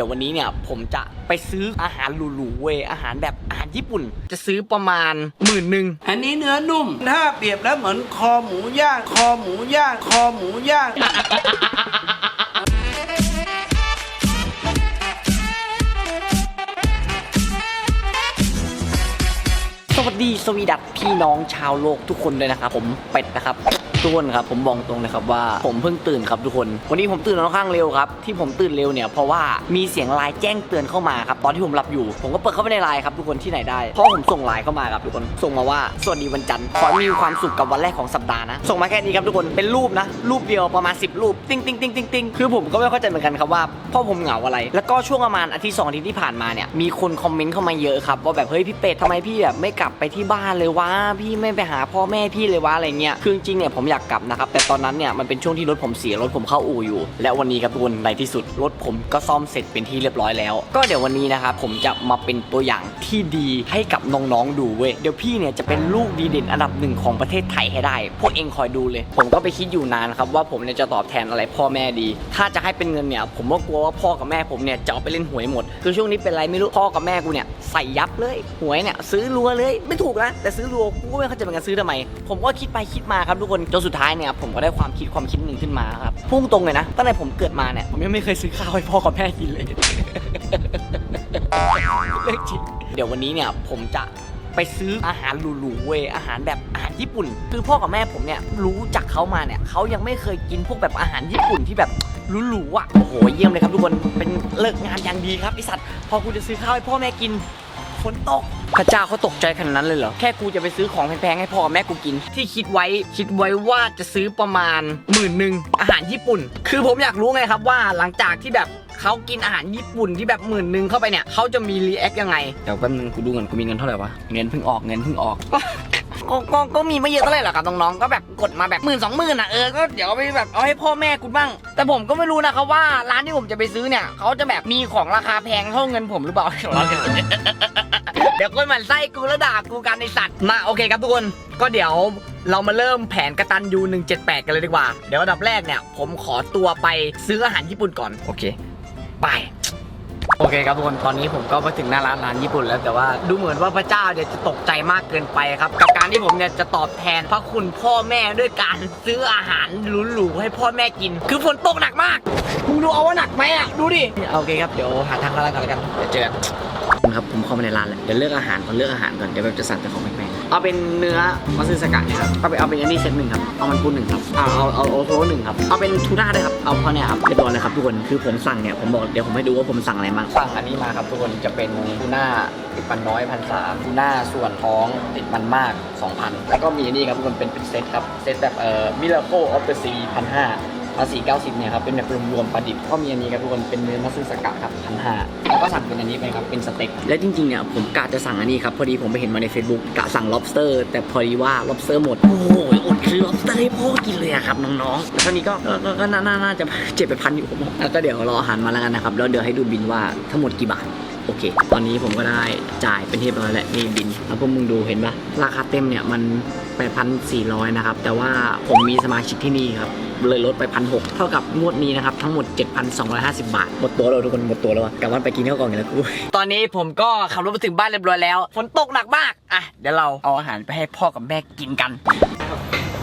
ดี๋ยววันนี้เนี่ยผมจะไปซื้ออาหารหรูๆเว้ยอาหารแบบอาหารญี่ปุ่น จะซื้อประมาณหมื่นหนึ่งอันนี้เนื้อนุ่ม ถ้าเปรียบแล้วเหมือนคอหมูย่าง คอหมูย่าง คอหมูย่าง วัสดีสวีดัตพี่น้องชาวโลกทุกคนเลยนะครับผมเป็ดนะครับทุกคนครับผมบอกตรงเลยครับว่าผมเพิ่งตื่นครับทุกคน วันนี้ผมตื่นค่อนข้างเร็วครับที่ผมตื่นเร็วเนี่ยเพราะว่ามีเสียงไลน์แจ้งเตือนเข้ามาครับตอนที่ผมหลับอยู่ ผมก็เปิดเข้าไปในไลน์ครับทุกคนที่ไหนได้เพราะผมส่งไลน์เข้ามาครับทุกคนส่งมาว่าสวัสดีวันจันทร์ขอมีความสุขกับวันแรกของสัปดาห์นะส่งมาแค่นี้ครับทุกคนเป็นรูปนะ รูปเดียวประมาณ 10 รูปติ้งติ้งติ้งติ้งติ้งคือผมก็ไม่เข้าใจเหมือนกันครับว่าพ่อผมเหงาอะไร แล้วก็ช่วงประมาณอาทิตย์สองอาทิตย์ที่ผ่านมาเนี่ยมีคนคอมเมนต์เข้ามาเยอะครับว่าแบบเฮ้ยพี่เป็ดทำไมพี่แบบไม่กลับไปที่บ้านเลยวะพี่ไม่ไปหาพ่อแม่พี่เลยวะอะไรเงี้ยคือจริงเนี่ยผมอยากกลับนะครับแต่ตอนนั้นเนี่ยมันเป็นช่วงที่รถผมเสียรถผมเข้าอู่อยู่ และวันนี้ครับทุกคนในที่สุดรถผมก็ซ่อมเสร็จเป็นที่เรียบร้อยแล้ว ก็เดี๋ยววันนี้นะครับผมจะมาเป็นตัวอย่างที่ดีให้กับน้องๆดูเว้ยเดี๋ยวพี่เนี่ยจะเป็นลูกดีเด่นอันดับหนึ่งของประเทศไทยให้ได้ พวกเองคอยดูเลย ผมก็ไปคิดอยู่นานครับว่าผมเนี่ยจะตอบแทนอะไรพ่อแม่ดี ถ้าจะให้เป็นเงินเนี่ยผมก็กลัวว่าพ่อกับแม่ผมเนี่ยจะเอาไปเล่นหวยหมด คือช่วงนี้เป็นไรไม่รู้พ่อกับแม่กูเนี่ยใส่ยับเลยหวยเนี่ยซื้อรัวเลยไม่ถูกนะแต่ซื้อรัวกูก็ไม่เข้าใจเหมือนกันซื้อทำไม ผมก็คิดไปคิดมาครับทุกคนจนสุดท้ายเนี่ยผมก็ได้ความคิดความคิดหนึ่งขึ้นมาครับพุ่งตรงเลยนะตั้งแต่ผมเกิดมาเนี่ยผมยังไม่เคยซื้อข้าวให้พ่อกับแม่กินเลยเรื่องจริงเดี๋ยววันนี้เนี่ยผมจะไปซื้ออาหารหรูๆเว้ยอาหารแบบอาหารญี่ปุ่น คือพ่อกับแม่ผมเนี่ยรู้จักเขามาเนี่ยเขายังไม่เคยกินพวกแบบอาหารญี่ปุ่นที่แบบหรูๆอะโอ้โหเยี่ยมเลยครับทุกคนเป็นเลิกงานอย่างดีครับไอสัตว์พอกูจะซื้อข้าวให้พ่อแม่กินฝนตก พระเจ้าเขาตกใจขนาดนั้นเลยเหรอ แค่กูจะไปซื้อของแพงๆให้พ่อกับแม่กูกิน ที่คิดไว้คิดไว้ว่าจะซื้อประมาณหมื่นหนึ่งอาหารญี่ปุ่น คือผมอยากรู้ไงครับว่าหลังจากที่แบบเขากินอาหารญี่ปุ่นที่แบบหมื่นหนึ่งเข้าไปเนี่ยเขาจะมีรีแอคยังไงเดี๋ยวแป๊บนึงกูดูเงินกูมีเงินเท่าไหร่วะเงินเพิ่งออกเงินเพิ่งออกก็ก็ก็มีไม่เยอะเท่าไหร่หรอกครับน้องๆก็แบบกดมาแบบหมื่นสองหมื่นอะเออก็เดี๋ยวเอาไปแบบเอาให้พ่อแม่กูบ้าง แต่ผมก็ไม่รู้นะครับว่าร้านที่ผมจะไปซื้อเนี่ยเขาจะแบบมีของราคาแพงเท่าเงินผมหรือเปล่า เดี๋ยวคนหมันไส้กูแล้วด่ากูกันในสัตว์มาโอเคครับทุกคนก็เดี๋ยวเรามาเริ่มแผนกระตันยู178 กันเลยดีกว่า เดี๋ยวอันดับแรกเนี่ยผมขอตัวไปซื้ออาหารญี่ปุ่นก่อนโอเค ไป โอเคครับทุกคนตอนนี้ผมก็มาถึงหน้าร้านร้านญี่ปุ่นแล้วแต่ว่าดูเหมือนว่าพระเจ้าเนี่ยจะตกใจมากเกินไปครับกับการที่ผมเนี่ยจะตอบแทนพระคุณพ่อแม่ด้วยการซื้ออาหารหรูๆให้พ่อแม่กิน คือฝนตกหนักมากมึงดูเอาว่าหนักไหมอะดูดิโอเคครับเดี๋ยวหาทางเข้าร้านกันแล้วกันเดี๋ยวเจอกัน ครับผมเข้ามาในร้านแล้วเดี๋ยวเลือกอาหารก่อนเลือกอาหารก่อนเดี๋ยวแบบจะสั่งแต่ของแพงๆเอาเป็นเนื้อมาซึสกะครับเอาไปเอาเป็นอันนี้เซตหนึ่งครับเอามันปูหนึ่งครับเอาเอาเอาโอโทหนึ่งครับเอาเป็นทูน่าด้วยครับเอาพราะเนี่ยครับเรียบร้อยเลยครับทุกคนคือผมสั่งเนี่ยผมบอกเดี๋ยวผมให้ดูว่าผมสั่งอะไรบ้างสั่งอันนี้มาครับทุกคนจะเป็นทูน่าติดมันน้อยพันสามทูน่าส่วนท้องติดมันมาก2,000แล้วก็มีอันนี้ครับทุกคนเป็นเป็นเซตครับเซตแบบเอ่อมิราโคออฟเดอะซีพันห้าภาษี90เนี่ยครับเป็นแบบรวมๆประดิบก็มีอันนี้ครับทุกคนเป็นเนื้อมัสสกะครับพันห้า ก็สั่งเป็นอันนี้ไปครับ เป็นสเต็ก และจริงๆเนี่ยผมกะจะสั่งอันนี้ครับ พอดีผมไปเห็นมาใน Facebook กะสั่ง lobster แต่พอดีว่า lobster หมด โอ้โหอดซื้อ lobster ให้พ่อกินเลยอะครับน้องๆแล้วคราวนี้ก็ก็ก็ก็น่าน่าน่าจะเจ็ดไปพันอยู่ผมแล้วก็เดี๋ยวรออาหารมาแล้วกันนะครับแล้วเดี๋ยวให้ดูบินว่าทั้งหมดกี่บาทโอเค ตอนนี้ผมก็ได้จ่ายเป็นที่เรียบร้อยแล้วนี่บิน แล้วพวกมึงดูเห็นปะราคาเต็มเนี่ยมัน 8,400 นะครับ แต่ว่าผมมีสมาชิกที่นี่ครับ เลยลดไปพันหเท่ากับงวดนี้นะครับ ทั้งหมด 7,250 บาท หมดตัวแล้วทุกคนหมดตัวแล้วอะกลับบ้านไปกินข้าวกล่องกันแล้วกูตอนนี้ผมก็ขับรถมาถึงบ้านเรียบร้อยแล้วฝนตกหนักมากอะเดี๋ยวเราเอาอาหารไปให้พ่อกับแม่กินกัน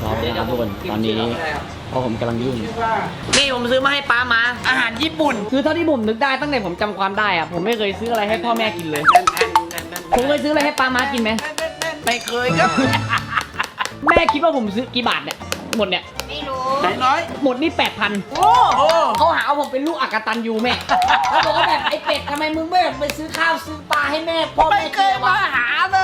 พร้อมแล้วครับทุกคนตอนนี้พ่อผมกำลังยุ่งนี่ผมซื้อมาให้ป้ามา อาหารญี่ปุ่น คือเท่าที่ผมนึกได้ตั้งแต่ผมจำความได้อะผมไม่เคยซื้ออะไรให้พ่อแม่กินเลย ผมเคยซื้ออะไรให้ป้ามากินไหมไม่เคยครับ แม่คิดว่าผมซื้อกี่บาทเนี่ยหมดเนี่ย ไม่รู้ ไหนน้อย หมดนี่แปดพันโอ้โหเขาหาว่าผมเป็นลูกอักตันยูแม่เขาบอกว่าแบบไอ้เป็ดทำไมมึงไม่แบบไปซื้อข้าวซื้อปลาให้แม่พ่อไม่แม่เคกินยเลยวะมาหาเล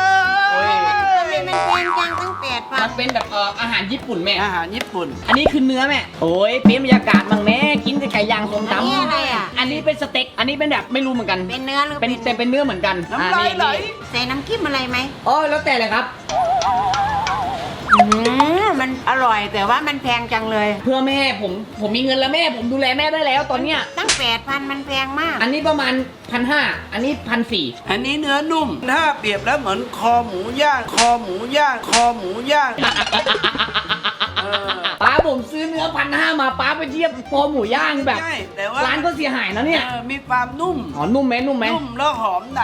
โอ้ยยมันเป็นจังตั้งแปดพัมันนเป็นแบบเอ่ออาหารญี่ปุ่นแม่ อาหารญี่ปุ่น อันนี้คือเนื้อแม่ โอ้ยเปลี่ยนบรรยากาศบ้างแม่กินแต่ไก่ย่างส้มอันตำนี้อะไรอะ อันนี้เป็นสเต็ก อันนี้เป็นแบบไม่รู้เหมือนกัน เป็นเนื้อหรือเป็นแต่เป็นเนื้อเหมือนกันน้ำลายไหลอ่นี่ใส่น้ำจิ้มอะไรไหมอ๋อแล้วแต่เลยครับ อืม มันอร่อยแต่ว่ามันแพงจังเลย เพื่อแม่ผมผมมีเงินแล้วแม่ ผมดูแลแม่ได้แล้วตอนเนี้ย ตั้งแปดพันมันแพงมากอันนี้ประมาณพันห้าอันนี้พันสี่อันนี้เนื้อนุ่ม ถ้าเปรียบแล้วเหมือนคอหมูย่าง คอหมูย่าง คอหมูย่าง เออ ป้าผมซื้อเนื้อพันห้ามาป้าไปเทียบคอหมูย่างแบบ ใช่แต่ว่าร้านก็เสียหายนะเนี่ยเออมีความนุ่มอ๋อนุ่มไหมนุ่มไหมนุ่มแล้วหอมใน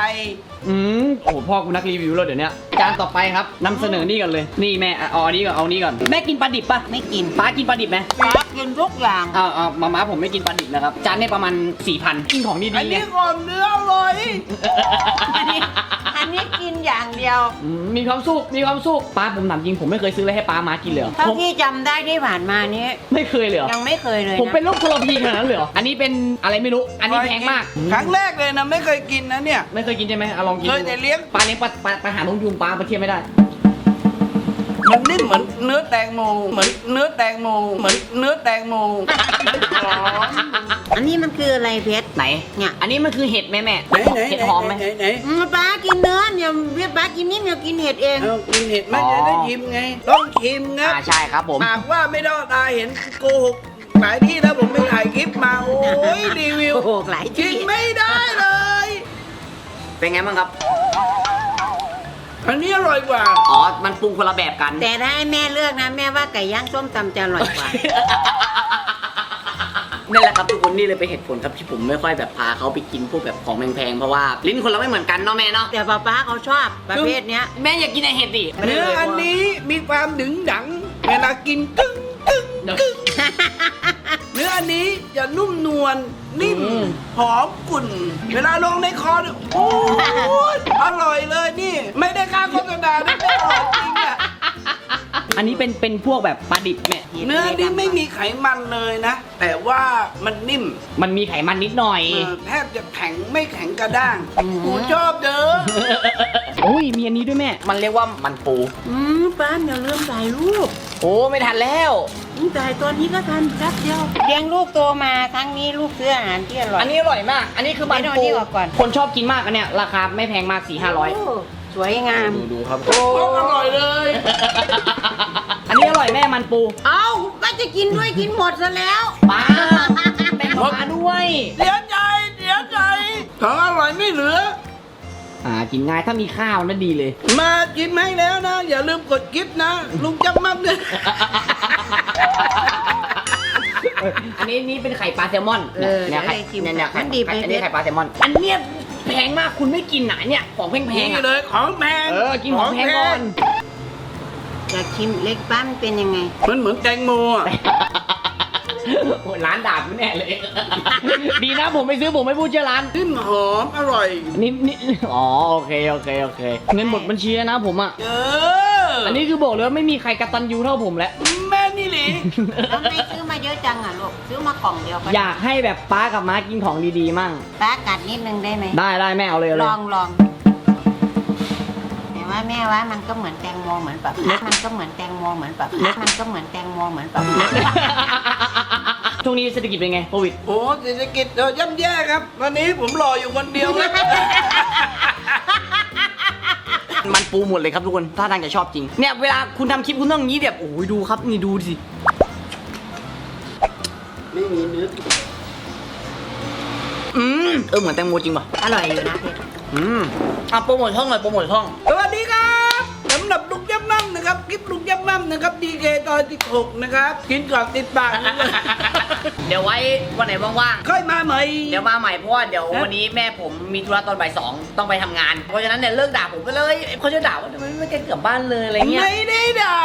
อืมโอ้โหพ่อกูนักรีวิวแล้วเดี๋ยวเนี้ยจานต่อไปครับนำเสนอนี่ก่อนเลย นี่แม่อะเอาอันนี้ก่อนเอาอันนี้ก่อนแม่กินปลาดิบปะไม่กินป้ากินปลาดิบไหมป้ากินทุกอย่างอ้าวอ้าวมาม่าผมไม่กินปลาดิบนะครับจานเนี่ยประมาณ4,000กินของดีอันๆไงนี้ก่อนเนื้ออร่อยอันนี้อันนี้กินอย่างเดียว อืมมีความสุขมีความสุขป้าผมถามจริงผมไม่เคยซื้ออะไรให้ป้ามากินเลยเหรอ เท่าผมที่จำได้ที่ผ่านมานี้ไม่เคยเลยเหรอยังไม่เคยเลยผมเป็นนะโรคทรพีขนาดนั้นเลยเหรออันนี้เป็นอะไรไม่รู้ อันนี้แพงมาก ครั้งแรกเลยนะไม่เคยกินนะเนี่ย ไม่เคยกินใช่ไหมเอาลองกินเคยดูแต่เลี้ยง ปลาเลี้ยงปลาปลาปลาหาลงยุงปลาปลาเทียมไม่ได้ มันนิ่มเหมือนเนื้อแตงโมเหมือนเนื้อแตงโมเหมือนเนื้อแตงโมหอมอันนี้มันคืออะไรเพชรไหน เนี่ย อันนี้มันคือเห็ดไหมแม่ไหนไหนเห็ดหอมไหมไหนไหน อืมป้ากินเนื้อเนี่ ยเวียป้ากินนี่เนี่ยกินเห็ดเองเอากินเห็ดไม่อ๋อจะได้ชิมไง ต้องชิมนะอ่าใช่ครับผมหากว่าไม่ได้ตาเห็นโกหกหลายที่แล้วผมไปถ่ายคลิปมาโอ้ยรีวิวโอ้โหหลายกิที่นไม่ได้เลย เป็นไงบ้างครับ อันนี้อร่อยกว่า อ๋อ มันปรุงคนละแบบกัน แต่ถ้าให้แม่เลือกนะ แม่ว่าไก่ย่างส้มตำจะอร่อยกว่า นี่แหละครับทุกคนนี่เลยเป็นเหตุผลครับที่ผมไม่ค่อยแบบพาเขาไปกินพวกแบบของแพงๆเพราะว่าลิ้นคนเราไม่เหมือนกันเนาะแม่เนาะแต่ป้าป้าเขาชอบประเภทเนี้ยแม่อยากกินไอเห็ดดิเนื้ออันนี้มีความดึงดังเวลากินกึ้งกึ้งเดี๋ยวกึ้งเนื้ออันนี้จะนุ่มนวลนิ่มอืมหอมกลุ่น เวลาลงในคอเนี่ยโอ้ยอร่อยเลยนี่ ไม่ได้ค่าโฆษณานะไม่อร่อยจริงอะอันนี้เป็นเป็นพวกแบบปลาดิบ แม่เนื้อนี่ไม่มีไขมันเลยนะ แต่ว่ามันนิ่มมันมีไขมันนิดหน่อย เออแทบจะแข็งไม่แข็งกระด้างอืมกูชอบเด้อโอ้ยมีอันนี้ด้วยแม่ มันเรียกว่ามันปู อืมป้าอย่าลืมถ่ายรูปโอ้ไม่ทันแล้ว อืมถ่ายตอนนี้ก็ทันแป๊บเดียวเลี้ยงลูกโตมาครั้งนี้ลูกซื้ออาหารที่อร่อย อันนี้อร่อยมาก อันนี้คือมันไม่ต้องปูนี่ออกก่อน คนชอบกินมากอันเนี้ยราคาไม่แพงมากสี่ห้าร้อยโสวยงาม ดูดูครับ โอ้อร่อยเลยอั นนี้อร่อยแม่มันปูเอ้าก็จะกินด้วยกินหมดซะแล้วป้าแบ่งมาด้วยเสียใจเสียใจของอร่อยไม่เหลือ อ่ากินง่ายถ้ามีข้าวนั่นดีเลย มากินให้แล้วนะ อย่าลืมกดกิฟต์นะ ลุงจับมั่มเนี่ยอันนี้นี่เป็นไข่ปลาแซลมอนเออเนี่ยไข่เดี๋ยวได้ชิมเนี่ยเนี่ยไข่มันดีไป อันนี้ไข่ปลาแซลมอน อันเนี้ยแพงมากคุณไม่กินหนาเนี่ยของแพงๆนี่อะเลยของแพงเออกินของแพงก่อน อยากชิมเล็กป้ามนเป็นยังไง มันเหมือนแตงโมอะโอ้ยร้านด่ากูแน่เลย ดีนะผมไม่ซื้อผมไม่พูดชื่อร้านนิ่มหอมอร่อยนี่นี่อ๋อโอเคโอเคโอเคเงินหมดบัญชีแล้วนะผมอะ เอออันนี้คือบอกเลยว่าไม่มีใครกระตันยูเท่าผมแล้ว แม่นี่หลีทำไมซื้อมาเยอะจังอะลูก ซื้อมากล่องเดียวก็อยากให้แบบป้ากับม้ากินของดีๆมั่ง ป้ากัดนิดนึงได้ไหมได้ได้แม่เอาเลยเอาลเลย องลองแต่ ว่าแม่ว่ามันก็เหมือนแตงโมเหมือนแบบมันก็เหมือนแตงโมเหมือนแบบมันก็เหมือนแตงโมเหมือนแบบช่วงนี้เศรษฐกิจเป็นไงโควิดโอ้เศรษฐกิจเออย่ำแย่ครับวันนี้ผมรออยู่คนเดียวนะมันปูหมดเลยครับทุกคน ถ้าทางจะชอบจริง เนี่ยเวลาคุณทำคลิปคุณต้องอย่างนี้แบบโอ้ยดูครับนี่ดูสิ ไม่มีเนื้ออืมเออเหมือนแตงโมจริงป่ะ อร่อยอยู่นะเพชรอืมอะโปรโมทช่องหน่อยโปรโมทช่องสวัส นะครับดีเตอนที่หกนะครับกินก่อนติดปากนะครับเดี๋ยวไว้วันไหนว่างค่อยมาใหม่ ๆ เดี๋ยวมาใหม่เพราะว่าเดี๋ยววันนี้แม่ผมมีธุระตอนบ่ายสองต้องไปทำงาน เพราะฉะนั้นเนี่ยเลิกด่าผมไปเลยเขาจะด่าว่าทำไมไม่ได้กลับบ้านเลยอะไรเงี้ย ไม่ได้ด่า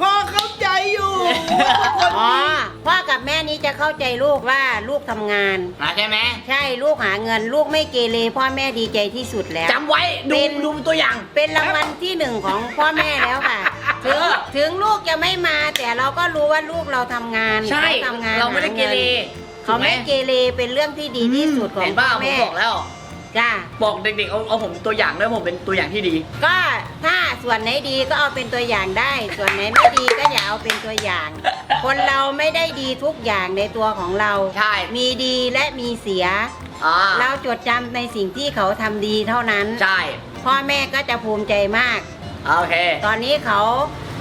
พ่อเข้าใจอยู่ว่าทุกคนอ๋อนี้พ่อกับแม่นี้จะเข้าใจลูกว่าลูกทำงานอะใช่ไหมใช่ลูกหาเงิน ลูกไม่เกเรพ่อแม่ดีใจที่สุดแล้ว จำไว้ดูเป็น ดูเป็นตัวอย่าง เป็นรางวัลที่หนึ่งของพ่อแม่แล้วค่ะ ถึงเออถึงลูกจะไม่มาแต่เราก็รู้ว่าลูกเราทำงานใช่ขทำงานเราไม่ได้เกเรหางินเขาไม่ถูกไหมเกเรเป็นเรื่องที่ดีที่สุดของเห็นพ่ป่ะอผมแม่บอกแล้ว จ้า บอกเด็กๆเอาเอาผมเป็นตัวอย่างด้วยผมเป็นตัวอย่างที่ดี ก็ถ้าส่วนไหนดีก็เอาเป็นตัวอย่างได้ ส่วนไหนไม่ดีก็อย่าเอาเป็นตัวอย่าง คนเราไม่ได้ดีทุกอย่างในตัวของเรา ใช่ มีดีและมีเสีย อ่าเราจดจำในสิ่งที่เขาทำดีเท่านั้น ใช่ พ่อแม่ก็จะภูมิใจมาก โอเค ตอนนี้เขา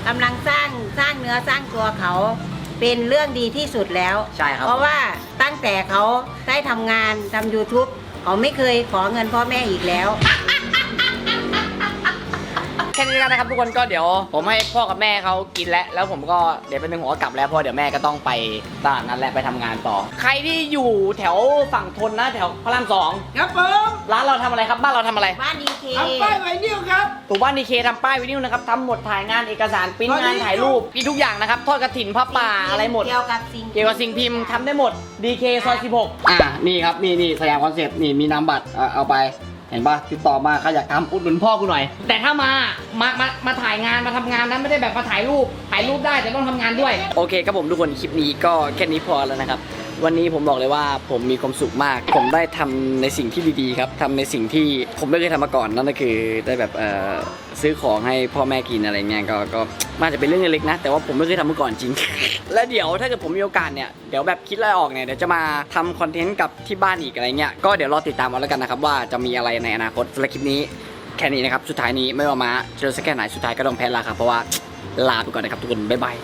กำลังสร้างสร้างเนื้อสร้างตัวเขาเป็นเรื่องดีที่สุดแล้ว ใช่ครับเพราะว่าตั้งแต่เขาได้ทำงานทำ YouTube เขาไม่เคยขอเงินพ่อแม่อีกแล้ว แค่นี้แล้วกันนะครับทุกคนก็เดี๋ยว ผมให้พ่อกับแม่เขากินแล้วแล้วผมก็เดี๋ยวเป็นหนึ่งหัวกลับแล้วเพราะเดี๋ยวแม่ก็ต้องไปตลาดนั้นแหละไปทำงานต่อ ใครที่อยู่แถวฝั่งทนนะแถวพระรามสองครับผมร้านเราทำอะไรครับบ้านเราทำอะไร บ้านดีเคเอาป้ายไวนิวครับ ถูกบ้านดีเคทำป้ายวินิวนะครับทำหมดถ่ายงานเอกสารปริ้นตอนนี้งานถ่ายรูปมีทุกอย่างนะครับทอดกระถินผ้าป่าอะไรหมด เกี่ยวกับสิ่งเกี่ยวกับสิ่งพิมพ์ทำได้หมด DK ซอย16 อ่า นี่ครับ นี่นี่สยามคอนเซ็ปต์ นี่มีนามบัตรเอาเอาไป เห็นปะติดต่อมาใครอยากทำอุดหนุนพ่อกูหน่อย แต่ถ้ามา มา มา มาถ่ายงานมาทำงานนั้นไม่ได้แบบมาถ่ายรูป ถ่ายรูปได้แต่ต้องทำงานด้วย โอเคครับผมทุกคนคลิปนี้ก็แค่นี้พอแล้วนะครับ วันนี้ผมบอกเลยว่าผมมีความสุขมาก ผมได้ทำในสิ่งที่ดีๆครับทำในสิ่งที่ผมไม่เคยทำมาก่อนนั่นก็คือได้แบบเอ่อซื้อของให้พ่อแม่กินอะไรเงี้ยก็ก็มันอาจจะเป็นเรื่องเล็กๆนะ แต่ว่าผมไม่เคยทำมาก่อนจริง และเดี๋ยวถ้าเกิดผมมีโอกาสเนี่ยเดี๋ยวแบบคิดอะไรออกเนี่ยเดี๋ยวจะมาทำคอนเทนต์กับที่บ้านอีกอะไรเงี้ยก็เดี๋ยวรอติดตามเอาแล้วกันนะครับว่าจะมีอะไรในอนาคตสำหรับคลิปนี้แค่นี้นะครับสุดท้ายนี้ไม่ว่ามาเจอสักแค่ไหนสุดท้ายก็ต้องแพ้ลาครับเพราะว่าลาไปก่อนนะครับทุกคนบ๊ายบาย